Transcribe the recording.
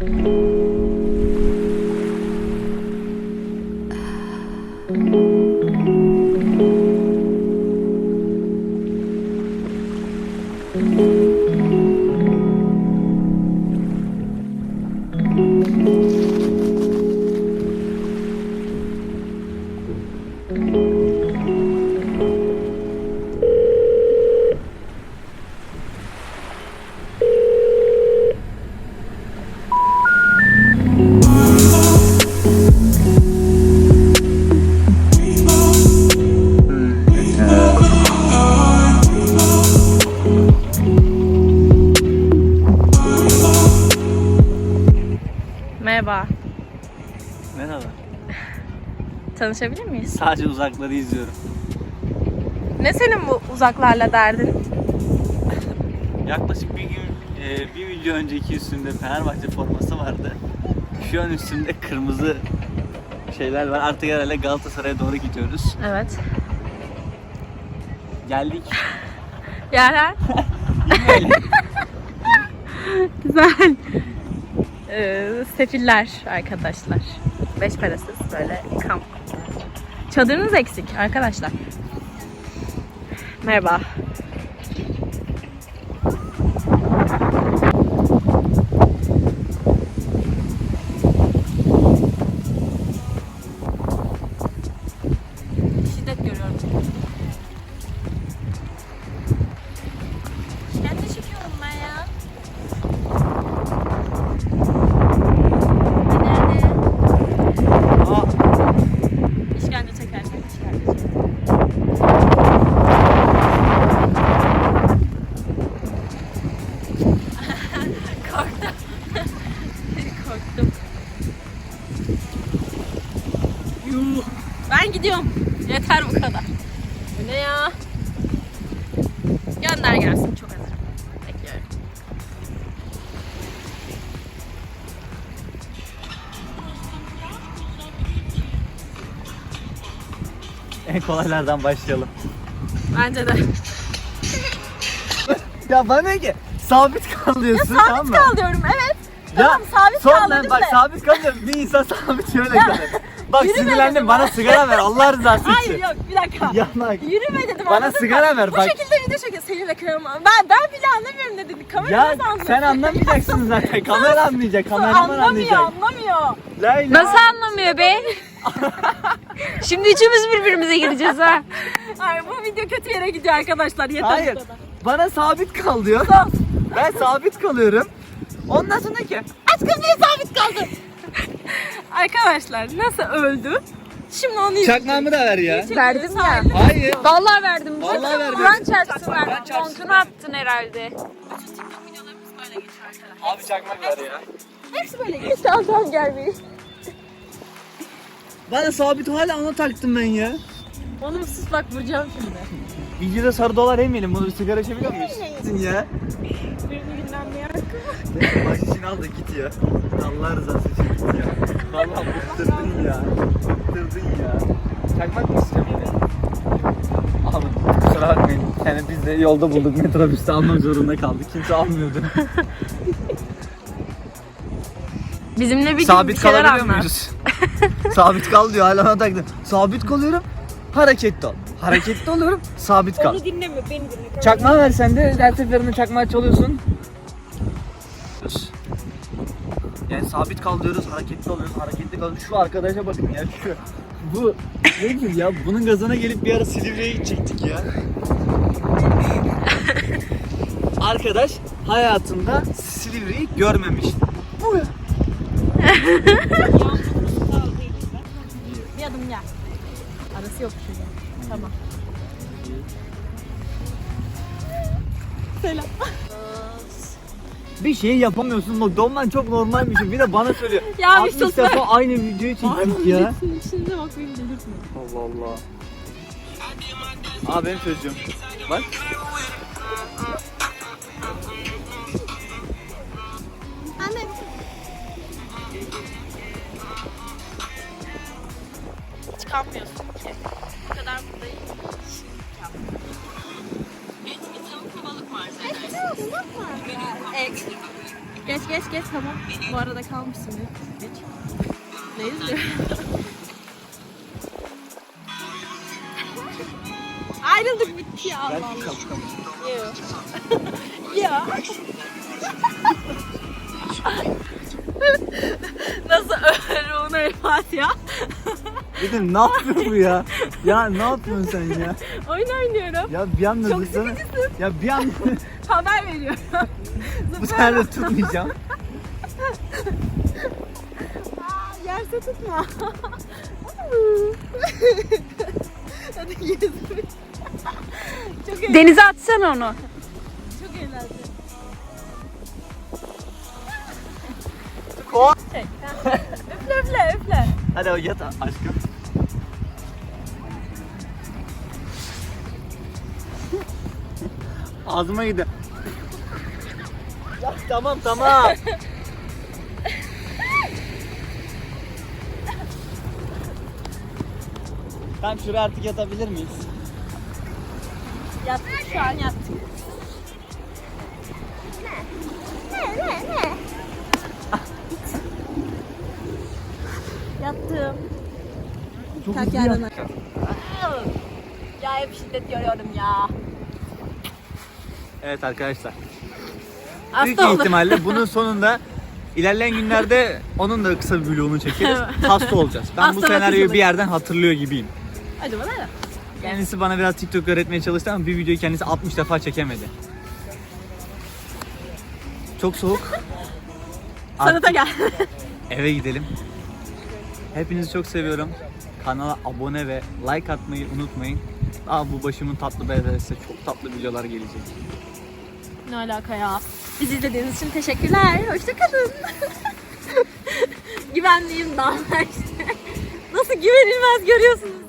Merhaba. Tanışabilir miyiz? Sadece uzakları izliyorum. Ne senin bu uzaklarla derdin? Yaklaşık bir gün, e, bir video önceki üstünde Fenerbahçe forması vardı. Şu an üstünde kırmızı şeyler var. Artık herhalde Galatasaray'a doğru gidiyoruz. Evet. Geldik. Yaren. Güzel. Ee, sefiller arkadaşlar. Beş parasız böyle kamp. Çadırınız eksik arkadaşlar. Merhaba. Ben gidiyorum. Yeter bu kadar. Bu ne ya? Gönder gelsin. Çok hazırım. Bekliyorum. en kolaylardan başlayalım. Bence de. Ya bana ne ki? Sabit kalıyorsun tamam Sabit mı? kal diyorum. Evet. Tamam sabit kal dedim bak de. sabit kalıyorum. Bir insan sabit şöyle kalır. Bak yürüme sinirlendim dedim. bana sigara ver Allah rızası için. Hayır yok bir dakika. Yanak. Yürüme dedim Bana anladın sigara mı? ver, Bu bak. şekilde video çekiyor. Seninle kıramam. Ben, ben bile anlamıyorum ne dedi. Kamera Ya nasıl anlıyor? sen anlamayacaksın zaten. Kamera anlayacak, kameraman Anlamıyor anlayacak. anlamıyor. La ilahe- Nasıl anlamıyor be? Şimdi üçümüz birbirimize gireceğiz ha. Ay bu video kötü yere gidiyor arkadaşlar. Yeter Hayır. bu kadar. Bana sabit kal diyor. Ben sabit kalıyorum. Ondan sonra ki Aşkım niye sabit kaldın? arkadaşlar nasıl öldü? Şimdi onu çakmağımı da ver ya. Verdim ya. Hayır. Vallahi verdim. Vallahi verdim. Kur'an çarpsın verdim. Montunu attın herhalde. Abi çakmak ver ya. Hepsi böyle geçti. Tamam tamam gel bir. Bana sabit hala ona taktım ben ya. Oğlum sus bak vuracağım şimdi. Videoda sarı dolar yemeyelim. Bunu bir sigara içebiliyor muyuz? ya. Baş için al da git ya. Allah rızası için git ya. Vallahi bıktırdın ya. Bıktırdın ya. Çakmak mı istiyorsun yine? Abi kusura bakmayın. Yani biz de yolda bulduk. Metrobüste almak zorunda kaldık. Kimse almıyordu. Bizimle bir Sabit bir şeyler kalabiliyor muyuz? sabit kal diyor hala ona taktım. Sabit kalıyorum. Hareketli ol. Hareketli oluyorum. Sabit kal. dinleme beni dinle. Çakmağı ver sen de her seferinde çakmağı çalıyorsun. Yani sabit kal diyoruz, hareketli oluyoruz, hareketli kalıyoruz. Şu arkadaşa bakın ya şu. Bu nedir ya? Bunun gazına gelip bir ara Silivri'ye gidecektik ya. Arkadaş hayatında Silivri'yi görmemiş. Bu ya. Bir adım gel. Arası yok şurada. Tamam. Selam. Bir şey yapamıyorsun. Bak donman çok normalmiş. Bir de bana söylüyor. Ya bir 60 sus be. defa aynı videoyu çektik ya. Şimdi bak beni delirtme. Allah Allah. Aa benim çocuğum. Bak. Çıkamıyorsun ki. Et mi tavuk mu balık var zaten? Et. Geç geç geç tamam. Bu arada kalmışsın. Geç. Ne izliyor? Ayrıldık bitti ya Allah Allah. Ya. Nasıl öğrenir onu Elfat ya? Dedim ne yapıyor bu ya? Ya ne yapıyorsun sen ya? Oyun oynuyorum. Ya bir anda Çok zıplasana. Ya bir anda Haber veriyorum. Bu sefer de tutmayacağım. Aa, yerse tutma. Hadi gezme. Çok eğlenceli. Denize atsana onu. Çok eğlenceli. Ko- Çek. üfle üfle üfle. Hadi o yat aşkım. Ağzıma gidiyor. Tamam tamam. Tamam şuraya artık yatabilir miyiz? Yattık şu an yattık. Yattım. Çok Kalk hızlı yarına. yapacağım. Ya hep şiddet görüyorum ya. Evet arkadaşlar. Büyük Hasta oldum. ihtimalle bunun sonunda ilerleyen günlerde onun da kısa bir vlogunu çekeriz. Hasta olacağız. Ben bu Hasta senaryoyu bir yerden hatırlıyor gibiyim. Acaba ne? Kendisi bana biraz TikTok öğretmeye çalıştı ama bir videoyu kendisi 60 defa çekemedi. Çok soğuk. Sanata gel. Eve gidelim. Hepinizi çok seviyorum. Kanala abone ve like atmayı unutmayın. Daha bu başımın tatlı belediyesi çok tatlı videolar gelecek. ne alaka ya? Bizi izlediğiniz için teşekkürler. Hoşçakalın. Güvenliğim dağlar. Nasıl güvenilmez görüyorsunuz